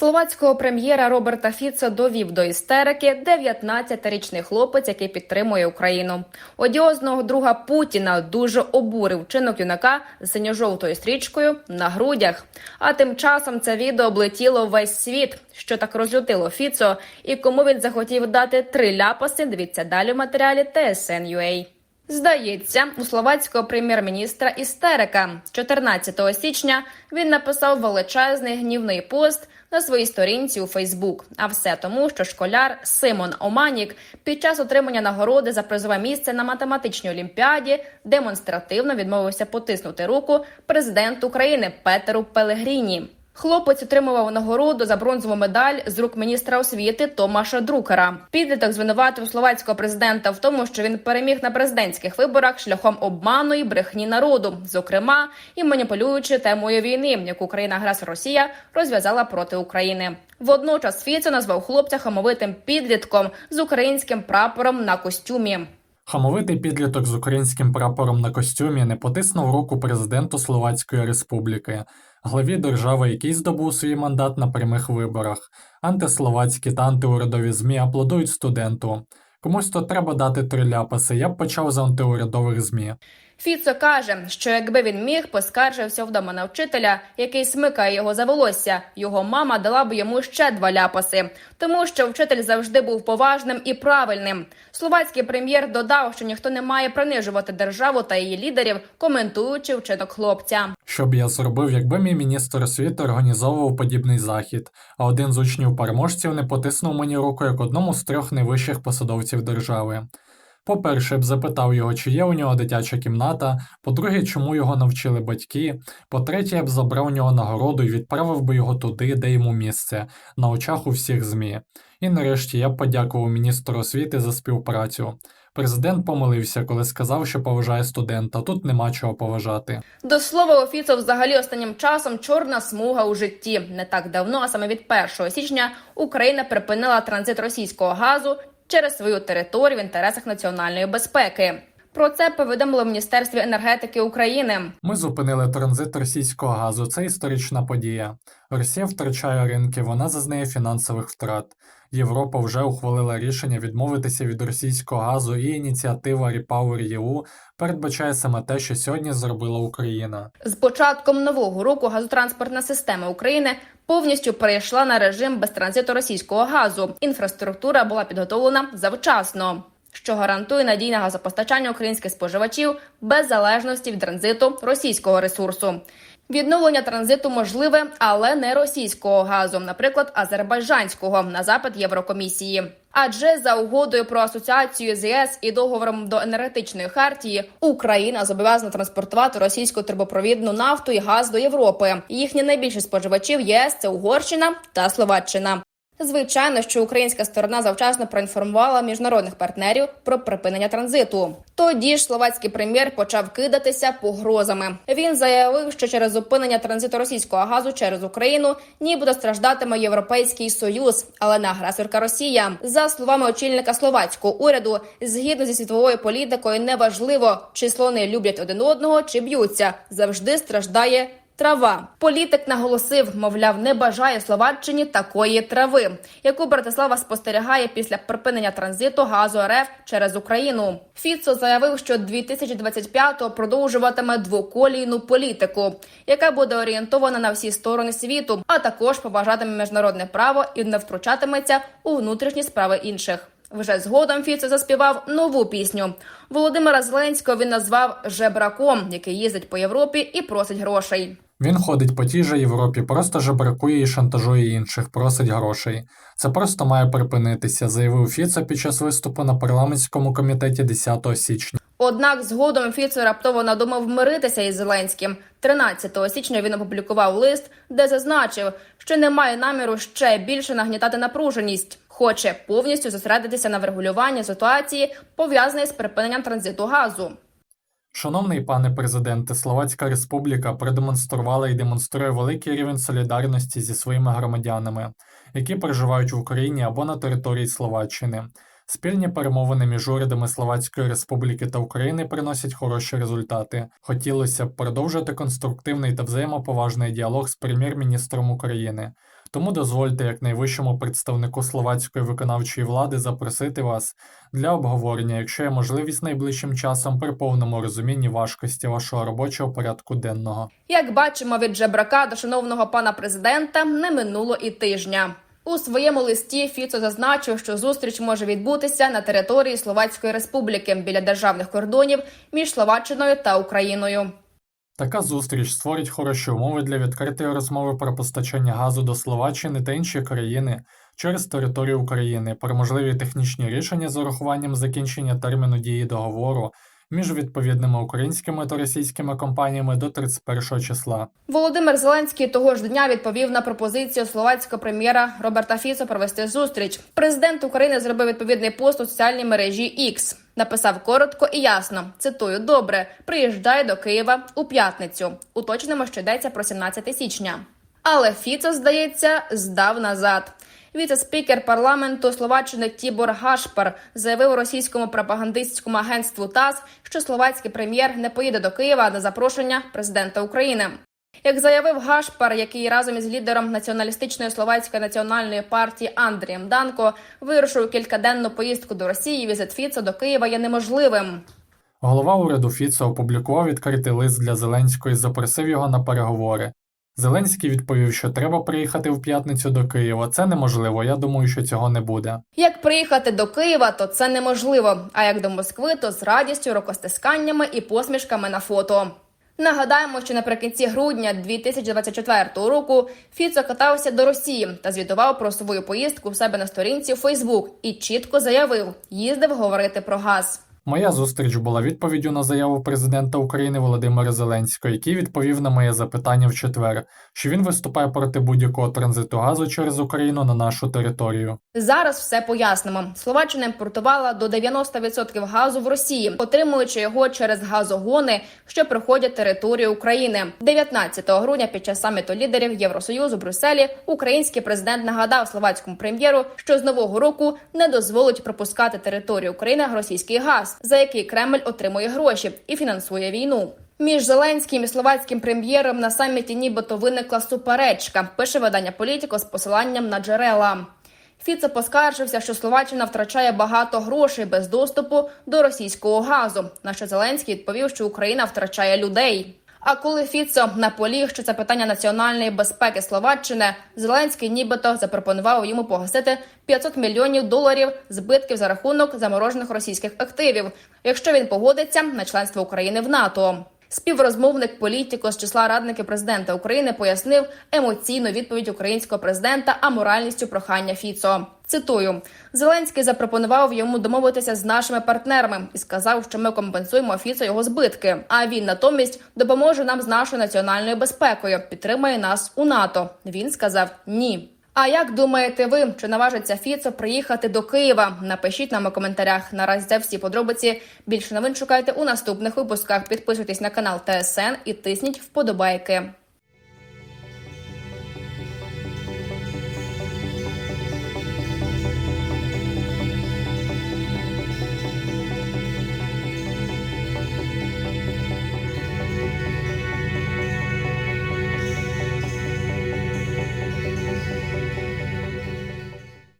Словацького прем'єра Роберта Фіцо довів до істерики 19-річний хлопець, який підтримує Україну. Одіозного друга Путіна дуже обурив чинок юнака з синьо-жовтою стрічкою на грудях. А тим часом це відео облетіло весь світ, що так розлютило Фіцо, і кому він захотів дати три ляпаси. Дивіться далі в матеріалі TSN.ua. Здається, у словацького прем'єр-міністра істерика 14 січня він написав величезний гнівний пост на своїй сторінці у Фейсбук. А все тому, що школяр Симон Оманік під час отримання нагороди за призове місце на математичній олімпіаді демонстративно відмовився потиснути руку президенту України Петеру Пелегріні. Хлопець отримував нагороду за бронзову медаль з рук міністра освіти Томаша Друкера. Підліток звинуватив словацького президента в тому, що він переміг на президентських виборах шляхом обману і брехні народу, зокрема і маніпулюючи темою війни, яку країна агресор Росія розв'язала проти України. Водночас Фіцо назвав хлопця хамовитим підлітком з українським прапором на костюмі. Хамовитий підліток з українським прапором на костюмі не потиснув руку президенту Словацької Республіки, главі держави, який здобув свій мандат на прямих виборах. Антисловацькі та антиурядові ЗМІ аплодують студенту. Комусь то треба дати три ляпаси. Я б почав з антиурядових ЗМІ. Фіцо каже, що якби він міг, поскаржився вдома на вчителя, який смикає його за волосся. Його мама дала б йому ще два ляпаси, тому що вчитель завжди був поважним і правильним. Словацький прем'єр додав, що ніхто не має принижувати державу та її лідерів, коментуючи вчинок хлопця. Що б я зробив, якби мій міністр освіти організовував подібний захід, а один з учнів переможців не потиснув мені руку як одному з трьох найвищих посадовців держави. По-перше, б запитав його, чи є у нього дитяча кімната, по-друге, чому його навчили батьки, по-третє, я б забрав у нього нагороду і відправив би його туди, де йому місце, на очах у всіх ЗМІ. І нарешті я б подякував міністру освіти за співпрацю. Президент помилився, коли сказав, що поважає студента, тут нема чого поважати. До слова, у Фіцо взагалі останнім часом чорна смуга у житті. Не так давно, а саме від 1 січня, Україна припинила транзит російського газу через свою територію в інтересах національної безпеки. Про це повідомило в Міністерстві енергетики України. Ми зупинили транзит російського газу. Це історична подія. Росія втрачає ринки, вона зазнає фінансових втрат. Європа вже ухвалила рішення відмовитися від російського газу, і ініціатива REPowerEU передбачає саме те, що сьогодні зробила Україна. З початком нового року газотранспортна система України повністю перейшла на режим без транзиту російського газу. Інфраструктура була підготовлена завчасно. Що гарантує надійне газопостачання українських споживачів без залежності від транзиту російського ресурсу. Відновлення транзиту можливе, але не російського газу, наприклад, азербайджанського на запит Єврокомісії. Адже за угодою про асоціацію з ЄС і договором до енергетичної хартії Україна зобов'язана транспортувати російську трубопровідну нафту і газ до Європи. Їхні найбільші споживачів ЄС це Угорщина та Словаччина. Звичайно, що українська сторона завчасно проінформувала міжнародних партнерів про припинення транзиту. Тоді ж словацький прем'єр почав кидатися погрозами. Він заявив, що через зупинення транзиту російського газу через Україну нібито страждатиме європейський союз, але не агресорка Росія. За словами очільника словацького уряду, згідно зі світовою політикою, неважливо, чи слони люблять один одного чи б'ються, завжди страждає Трава політик наголосив, мовляв, не бажає Словаччині такої трави, яку Братислава спостерігає після припинення транзиту газу РФ через Україну. Фіцо заявив, що 2025-го продовжуватиме двоколійну політику, яка буде орієнтована на всі сторони світу, а також поважатиме міжнародне право і не втручатиметься у внутрішні справи інших. Вже згодом Фіцо заспівав нову пісню. Володимира Зеленського він назвав жебраком, який їздить по Європі і просить грошей. Він ходить по тій же Європі, просто жебракує і шантажує інших, просить грошей. Це просто має припинитися, заявив Фіцо під час виступу на парламентському комітеті 10 січня. Однак згодом Фіцо раптово надумав миритися із Зеленським. 13 січня він опублікував лист, де зазначив, що не має наміру ще більше нагнітати напруженість. Хоче повністю зосередитися на врегулюванні ситуації, пов'язаної з припиненням транзиту газу. Шановний пане президенте, Словацька Республіка продемонструвала і демонструє великий рівень солідарності зі своїми громадянами, які проживають в Україні або на території Словаччини. Спільні перемовини між урядами Словацької Республіки та України приносять хороші результати. Хотілося б продовжити конструктивний та взаємоповажний діалог з прем'єр-міністром України. Тому дозвольте як найвищому представнику словацької виконавчої влади запросити вас для обговорення, якщо є можливість найближчим часом при повному розумінні важкості вашого робочого порядку денного. Як бачимо від жебрака до шановного пана президента не минуло і тижня. У своєму листі Фіцо зазначив, що зустріч може відбутися на території Словацької Республіки біля державних кордонів між Словаччиною та Україною. Така зустріч створить хороші умови для відкритої розмови про постачання газу до Словаччини та інші країни через територію України, про можливі технічні рішення з урахуванням закінчення терміну дії договору між відповідними українськими та російськими компаніями до 31 числа. Володимир Зеленський того ж дня відповів на пропозицію словацького прем'єра Роберта Фіцо провести зустріч. Президент України зробив відповідний пост у соціальній мережі X. Написав коротко і ясно. Цитую: добре, приїжджай до Києва у п'ятницю. Уточнимо, що йдеться про 17 січня. Але Фіцо, здається, здав назад. Віце-спікер парламенту Словаччини Тібор Гашпар заявив російському пропагандистському агентству ТАСС, що словацький прем'єр не поїде до Києва на запрошення президента України. Як заявив Гашпар, який разом із лідером націоналістичної словацької національної партії Андрієм Данко вирушив кількаденну поїздку до Росії, візит Фіцо до Києва є неможливим. Голова уряду Фіцо опублікував відкритий лист для Зеленського і запросив його на переговори. Зеленський відповів, що треба приїхати в п'ятницю до Києва. Це неможливо. Я думаю, що цього не буде. Як приїхати до Києва, то це неможливо. А як до Москви, то з радістю, рукостисканнями і посмішками на фото. Нагадаємо, що наприкінці грудня 2024 року Фіцо катався до Росії та звітував про свою поїздку у себе на сторінці у Фейсбук і чітко заявив, їздив говорити про газ. Моя зустріч була відповіддю на заяву президента України Володимира Зеленського, який відповів на моє запитання в четвер, що він виступає проти будь-якого транзиту газу через Україну на нашу територію. Зараз все пояснимо. Словаччина імпортувала до 90% газу в Росії, отримуючи його через газогони, що проходять територію України. 19 грудня під час саміту лідерів Євросоюзу в Брюсселі український президент нагадав словацькому прем'єру, що з нового року не дозволить пропускати територію України російський газ, за який Кремль отримує гроші і фінансує війну. Між Зеленським і словацьким прем'єром на саміті нібито виникла суперечка. Пише видання Політіко з посиланням на джерела. Фіце поскаржився, що Словаччина втрачає багато грошей без доступу до російського газу. На що Зеленський відповів, що Україна втрачає людей. А коли Фіцо наполіг, що це питання національної безпеки Словаччини, Зеленський нібито запропонував йому погасити 500 мільйонів доларів збитків за рахунок заморожених російських активів, якщо він погодиться на членство України в НАТО. Співрозмовник політико з числа радників президента України пояснив емоційну відповідь українського президента аморальністю прохання Фіцо. Цитую: Зеленський запропонував йому домовитися з нашими партнерами і сказав, що ми компенсуємо Фіцо його збитки. А він натомість допоможе нам з нашою національною безпекою, підтримає нас у НАТО. Він сказав ні. А як думаєте ви, чи наважиться Фіцо приїхати до Києва? Напишіть нам у коментарях. Наразі це всі подробиці. Більше новин шукайте у наступних випусках. Підписуйтесь на канал ТСН і тисніть вподобайки.